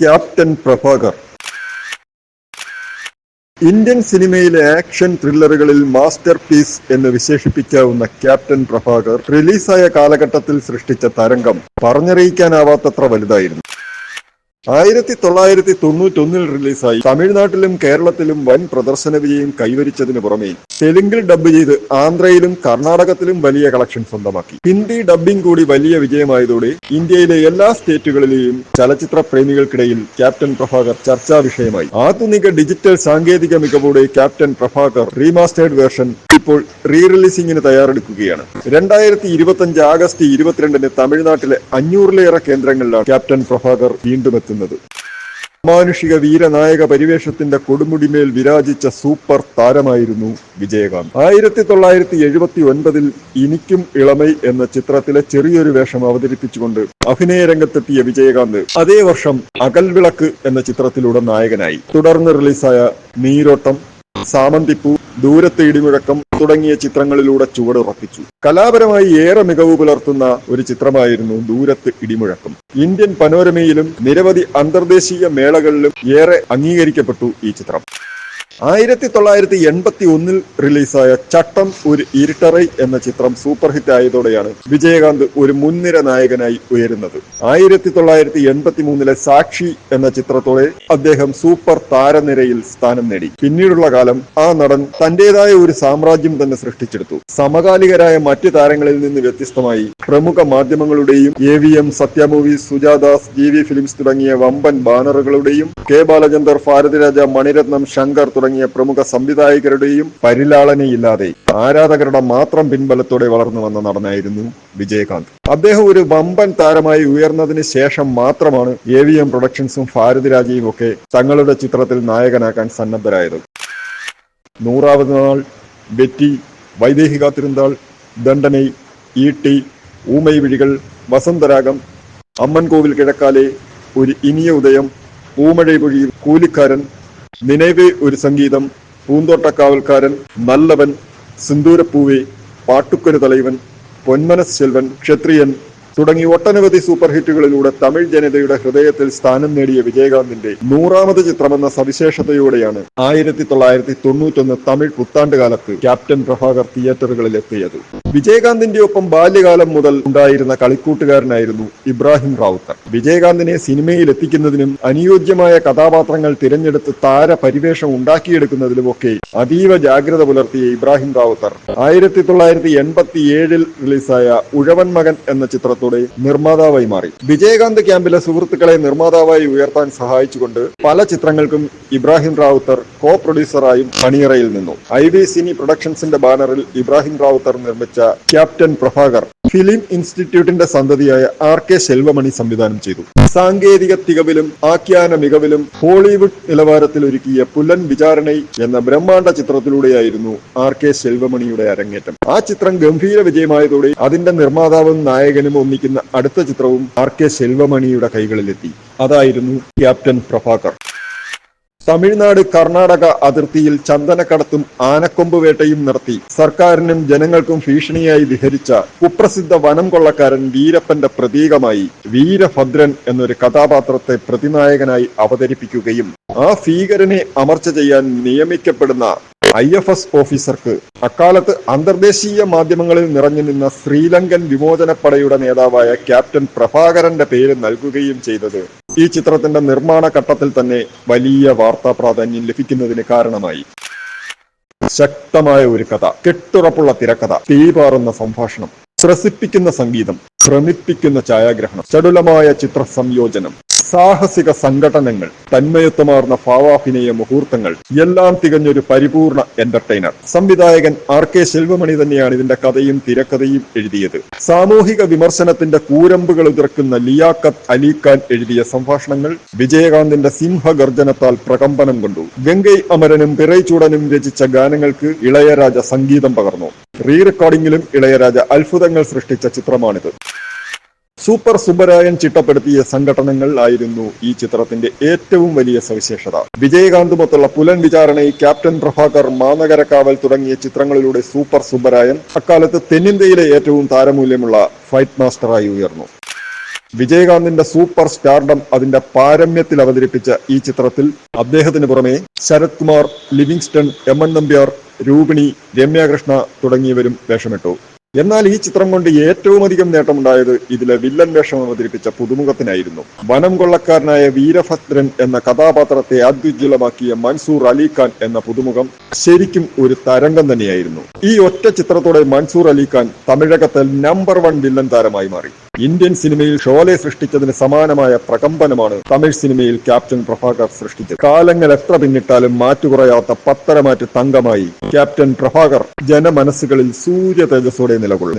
Captain Prabhakar. Indian സിനിമയിലെ action ത്രില്ലറുകളിൽ masterpiece എന്ന് വിശേഷിപ്പിക്കാവുന്ന ക്യാപ്റ്റൻ പ്രഭാകർ റിലീസായ കാലഘട്ടത്തിൽ സൃഷ്ടിച്ച തരംഗം പറഞ്ഞറിയിക്കാനാവാത്തത്ര വലുതായിരുന്നു. ആയിരത്തി തൊള്ളായിരത്തി തൊണ്ണൂറ്റൊന്നിൽ റിലീസായി. തമിഴ്നാട്ടിലും കേരളത്തിലും വൻ പ്രദർശന വിജയം കൈവരിച്ചതിനു പുറമെ തെലുങ്കിൽ ഡബ്ബ് ചെയ്ത് ആന്ധ്രയിലും കർണാടകത്തിലും വലിയ കളക്ഷൻ സ്വന്തമാക്കി. ഹിന്ദി ഡബ്ബിംഗ് കൂടി വലിയ വിജയമായതോടെ ഇന്ത്യയിലെ എല്ലാ സ്റ്റേറ്റുകളിലെയും ചലച്ചിത്ര പ്രേമികൾക്കിടയിൽ ക്യാപ്റ്റൻ പ്രഭാകർ ചർച്ചാ വിഷയമായി. ആധുനിക ഡിജിറ്റൽ സാങ്കേതിക മികവോടെ ക്യാപ്റ്റൻ പ്രഭാകർ റീമാസ്റ്റേർഡ് വേർഷൻ ഇപ്പോൾ റീ റിലീസിംഗിന് തയ്യാറെടുക്കുകയാണ്. രണ്ടായിരത്തി ഇരുപത്തി ആഗസ്റ്റ് ഇരുപത്തിരണ്ടിന് തമിഴ്നാട്ടിലെ അഞ്ഞൂറിലേറെ കേന്ദ്രങ്ങളിലാണ് ക്യാപ്റ്റൻ പ്രഭാകർ വീണ്ടും എത്തുന്നത്. മാനുഷിക വീരനായക പരിവേഷത്തിന്റെ കൊടുമുടിമേൽ വിരാജിച്ച സൂപ്പർ താരമായിരുന്നു വിജയകാന്ത്. ആയിരത്തി തൊള്ളായിരത്തി എഴുപത്തി ഒൻപതിൽ ഇനിക്കും ഇളമൈ എന്ന ചിത്രത്തിലെ ചെറിയൊരു വേഷം അവതരിപ്പിച്ചുകൊണ്ട് അഭിനയ രംഗത്തെത്തിയ വിജയകാന്ത് അതേ വർഷം അകൽവിളക്ക് എന്ന ചിത്രത്തിലൂടെ നായകനായി. തുടർന്ന് റിലീസായ നീരോട്ടം സാമന്തിപ്പൂ ദൂരത്തെ ഇടിമുഴക്കം തുടങ്ങിയ ചിത്രങ്ങളിലൂടെ ചുവടുറപ്പിച്ചു. കലാപരമായി ഏറെ മികവ് പുലർത്തുന്ന ഒരു ചിത്രമായിരുന്നു ദൂരത്ത് ഇടിമുഴക്കം. ഇന്ത്യൻ പനോരമയിലും നിരവധി അന്തർദേശീയ മേളകളിലും ഏറെ അംഗീകരിക്കപ്പെട്ടു ഈ ചിത്രം. ആയിരത്തി തൊള്ളായിരത്തി എൺപത്തി ഒന്നിൽ റിലീസായ ചട്ടം ഒരു ഇരുട്ടറൈ എന്ന ചിത്രം സൂപ്പർ ഹിറ്റ് ആയതോടെയാണ് വിജയകാന്ത് ഒരു മുൻനിര നായകനായി ഉയരുന്നത്. ആയിരത്തി തൊള്ളായിരത്തി എൺപത്തി മൂന്നിലെ സാക്ഷി എന്ന ചിത്രത്തോടെ അദ്ദേഹം സൂപ്പർ താരനിരയിൽ സ്ഥാനം നേടി. പിന്നീടുള്ള കാലം ആ നടൻ തന്റേതായ ഒരു സാമ്രാജ്യം തന്നെ സൃഷ്ടിച്ചെടുത്തു. സമകാലികരായ മറ്റ് താരങ്ങളിൽ നിന്ന് വ്യത്യസ്തമായി പ്രമുഖ മാധ്യമങ്ങളുടെയും A V M Sathya movies സുജാദാസ് G V films തുടങ്ങിയ വമ്പൻ ബാനറുകളുടെയും കെ ബാലചന്ദർ ഭാരതിരാജ മണിരത്നം ശങ്കർ തുടങ്ങിയ പ്രമുഖ സംവിധായകരുടെയും പരിലാളനയില്ലാതെ ആരാധകരുടെ മാത്രം പിൻബലത്തോടെ വളർന്നു വന്ന നടനായിരുന്നു വിജയകാന്ത്. അദ്ദേഹം ഒരു വമ്പൻ താരമായി ഉയർന്നതിന് ശേഷം മാത്രമാണ് എ വി എം പ്രൊഡക്ഷൻസും ഭാരതിരാജയും ഒക്കെ തങ്ങളുടെ ചിത്രത്തിൽ നായകനാക്കാൻ സന്നദ്ധരായത്. നൂറാമത് നാൾ വെറ്റി വൈദേഹിക തിരുന്താൾ ദണ്ഡനൈ ഈട്ടി ഊമൈ വിഴികൾ വസന്തരാഗം അമ്മൻകോവിൽ കിഴക്കാലെ ഒരു ഇനിയ ഉദയം ഊമഴ പൊഴിയിൽ കൂലിക്കാരൻ നിனைவே ഒരു സംഗീതം. പൂന്തോട്ടക്കാവൽക്കാരൻ നല്ലവൻ സിന്ദൂരപ്പൂവെ പാട്ടുക്കൊരു തലൈവൻ പൊന്മനസ് ചെൽവൻ ക്ഷത്രിയൻ തുടങ്ങി ഒട്ടനവധി സൂപ്പർ ഹിറ്റുകളിലൂടെ തമിഴ് ജനതയുടെ ഹൃദയത്തിൽ സ്ഥാനം നേടിയ വിജയകാന്തിന്റെ നൂറാമത് ചിത്രമെന്ന സവിശേഷതയോടെയാണ് ആയിരത്തി തൊള്ളായിരത്തി തൊണ്ണൂറ്റൊന്ന് തമിഴ് പുത്താണ്ട് കാലത്ത് ക്യാപ്റ്റൻ പ്രഭാകർ തിയേറ്ററുകളിൽ എത്തിയത് വിജയകാന്തിന്റെ ഒപ്പം ബാല്യകാലം മുതൽ ഉണ്ടായിരുന്ന കളിക്കൂട്ടുകാരനായിരുന്നു ഇബ്രാഹിം റാവുത്തർ. വിജയകാന്തിനെ സിനിമയിൽ എത്തിക്കുന്നതിനും അനുയോജ്യമായ കഥാപാത്രങ്ങൾ തിരഞ്ഞെടുത്ത് താര പരിവേഷം ഉണ്ടാക്കിയെടുക്കുന്നതിലുമൊക്കെ അതീവ ജാഗ്രത പുലർത്തിയ ഇബ്രാഹിം റാവുത്തർ. ആയിരത്തി തൊള്ളായിരത്തി എൺപത്തി ഏഴിൽ റിലീസായ ഉഴവൻ മകൻ എന്ന ചിത്രത്തോടെ നിർമ്മാതാവായി മാറി. വിജയകാന്ത് ക്യാമ്പിലെ സുഹൃത്തുക്കളെ നിർമ്മാതാവായി ഉയർത്താൻ സഹായിച്ചുകൊണ്ട് പല ചിത്രങ്ങൾക്കും ഇബ്രാഹിം റാവുത്തർ കോ പ്രൊഡ്യൂസറായും പണിയറയിൽ നിന്നു. ഐ വി സിനി പ്രൊഡക്ഷൻസിന്റെ ബാനറിൽ ഇബ്രാഹിം റാവുത്തർ നിർമ്മിച്ച ക്യാപ്റ്റൻ പ്രഭാകർ ഫിലിം ഇൻസ്റ്റിറ്റ്യൂട്ടിന്റെ സന്തതിയായ ആർ കെ ശെൽവമണി സംവിധാനം ചെയ്തു. സാങ്കേതിക തികവിലും ആഖ്യാന മികവിലും ഹോളിവുഡ് നിലവാരത്തിൽ ഒരുക്കിയ പുലൻ വിചാരണൈ എന്ന ബ്രഹ്മാണ്ഡ ചിത്രത്തിലൂടെയായിരുന്നു ആർ കെ ശെൽവമണിയുടെ അരങ്ങേറ്റം. ആ ചിത്രം ഗംഭീര വിജയമായതോടെ അതിന്റെ നിർമ്മാതാവും നായകനും ഒന്നിക്കുന്ന അടുത്ത ചിത്രവും ആർ കെ ശെൽവമണിയുടെ കൈകളിലെത്തി. അതായിരുന്നു ക്യാപ്റ്റൻ പ്രഭാകർ. തമിഴ്നാട് കർണാടക അതിർത്തിയിൽ ചന്ദനക്കടത്തും ആനക്കൊമ്പ് വേട്ടയും നടത്തി സർക്കാരിനും ജനങ്ങൾക്കും ഭീഷണിയായി വിഹരിച്ച കുപ്രസിദ്ധ വനം കൊള്ളക്കാരൻ വീരപ്പന്റെ പ്രതീകമായി വീരഭദ്രൻ എന്നൊരു കഥാപാത്രത്തെ പ്രതിനായകനായി അവതരിപ്പിക്കുകയും ആ ഭീകരനെ അമർച്ച ചെയ്യാൻ നിയമിക്കപ്പെടുന്ന ഐ എഫ് എസ് ഓഫീസർക്ക് അക്കാലത്ത് അന്തർദേശീയ മാധ്യമങ്ങളിൽ നിറഞ്ഞു നിന്ന ശ്രീലങ്കൻ വിമോചനപ്പടയുടെ നേതാവായ ക്യാപ്റ്റൻ പ്രഭാകരന്റെ പേര് നൽകുകയും ചെയ്തത്. ഈ ചിത്രത്തിന്റെ നിർമ്മാണ ഘട്ടത്തിൽ തന്നെ വലിയ വാർത്താ പ്രാധാന്യം ലഭിക്കുന്നതിന് കാരണമായി. ശക്തമായ ഒരു കഥ കെട്ടുറപ്പുള്ള തിരക്കഥ തീപാറുന്ന സംഭാഷണം ത്രസിപ്പിക്കുന്ന സംഗീതം ഭ്രമിപ്പിക്കുന്ന ഛായാഗ്രഹണം ചടുലമായ ചിത്ര സംയോജനം സാഹസിക സംഘടനകൾ തന്മയത്വമാർന്ന ഭാവാഭിനയ മുഹൂർത്തങ്ങൾ എല്ലാം തികഞ്ഞൊരു പരിപൂർണ എന്റർടൈനർ സംവിധായകൻ ആർ കെ ശെൽവമണി തന്നെയാണ് ഇതിന്റെ കഥയും തിരക്കഥയും എഴുതിയത്. സാമൂഹിക വിമർശനത്തിന്റെ കൂരമ്പുകൾ ഉതിർക്കുന്ന ലിയാഖത്ത് അലിഖാൻ എഴുതിയ സംഭാഷണങ്ങൾ വിജയകാന്തിന്റെ സിംഹഗർജനത്താൽ പ്രകമ്പനം കൊണ്ടു. ഗംഗൈ അമരനും പിറൈച്ചൂടനും രചിച്ച ഗാനങ്ങൾക്ക് ഇളയരാജ സംഗീതം പകർന്നു. റീ റെക്കോർഡിംഗിലും ഇളയരാജ അത്ഭുതങ്ങൾ സൃഷ്ടിച്ച ചിത്രമാണിത്. സൂപ്പർ സുബരായൻ ചിട്ടപ്പെടുത്തിയ സംഘടനകൾ ആയിരുന്നു ഈ ചിത്രത്തിന്റെ ഏറ്റവും വലിയ സവിശേഷത. വിജയകാന്തുമൊത്തുള്ള പുലൻ വിചാരണയിൽ ക്യാപ്റ്റൻ പ്രഭാകർ മാനകരക്കാവൽ തുടങ്ങിയ ചിത്രങ്ങളിലൂടെ സൂപ്പർ സുബരായൻ അക്കാലത്ത് തെന്നിന്ത്യയിലെ ഏറ്റവും താരമൂല്യമുള്ള ഫൈറ്റ് മാസ്റ്ററായി ഉയർന്നു. വിജയകാന്തിന്റെ സൂപ്പർ സ്റ്റാർഡം അതിന്റെ പാരമ്യത്തിൽ അവതരിപ്പിച്ച ഈ ചിത്രത്തിൽ അദ്ദേഹത്തിന് പുറമെ Sarath Kumar Livingston M N Nambiar Rupini Ramya Krishna തുടങ്ങിയവരും വേഷമിട്ടു. എന്നാൽ ഈ ചിത്രം കൊണ്ട് ഏറ്റവും അധികം നേട്ടമുണ്ടായത് ഇതിലെ വില്ലൻ വേഷം അവതരിപ്പിച്ച പുതുമുഖത്തിനായിരുന്നു. വനം കൊള്ളക്കാരനായ വീരഭദ്രൻ എന്ന കഥാപാത്രത്തെ അത്യുജ്വലമാക്കിയ മൻസൂർ അലിഖാൻ എന്ന പുതുമുഖം ശരിക്കും ഒരു തരംഗം തന്നെയായിരുന്നു. ഈ ഒറ്റ ചിത്രത്തോടെ മൻസൂർ അലിഖാൻ തമിഴകത്തിൽ നമ്പർ വൺ വില്ലൻ താരമായി മാറി. ഇന്ത്യൻ സിനിമയിൽ ഷോലെ സൃഷ്ടിച്ചതിന് സമാനമായ പ്രകമ്പനമാണ് തമിഴ് സിനിമയിൽ ക്യാപ്റ്റൻ പ്രഭാകർ സൃഷ്ടിച്ചത്. കാലങ്ങൾ എത്ര പിന്നിട്ടാലും മാറ്റുകുറയാത്ത പത്തരമാറ്റ് തങ്കമായി ക്യാപ്റ്റൻ പ്രഭാകർ ജനമനസ്സുകളിൽ സൂര്യ തേജസ്സോടെ നിലകൊള്ളും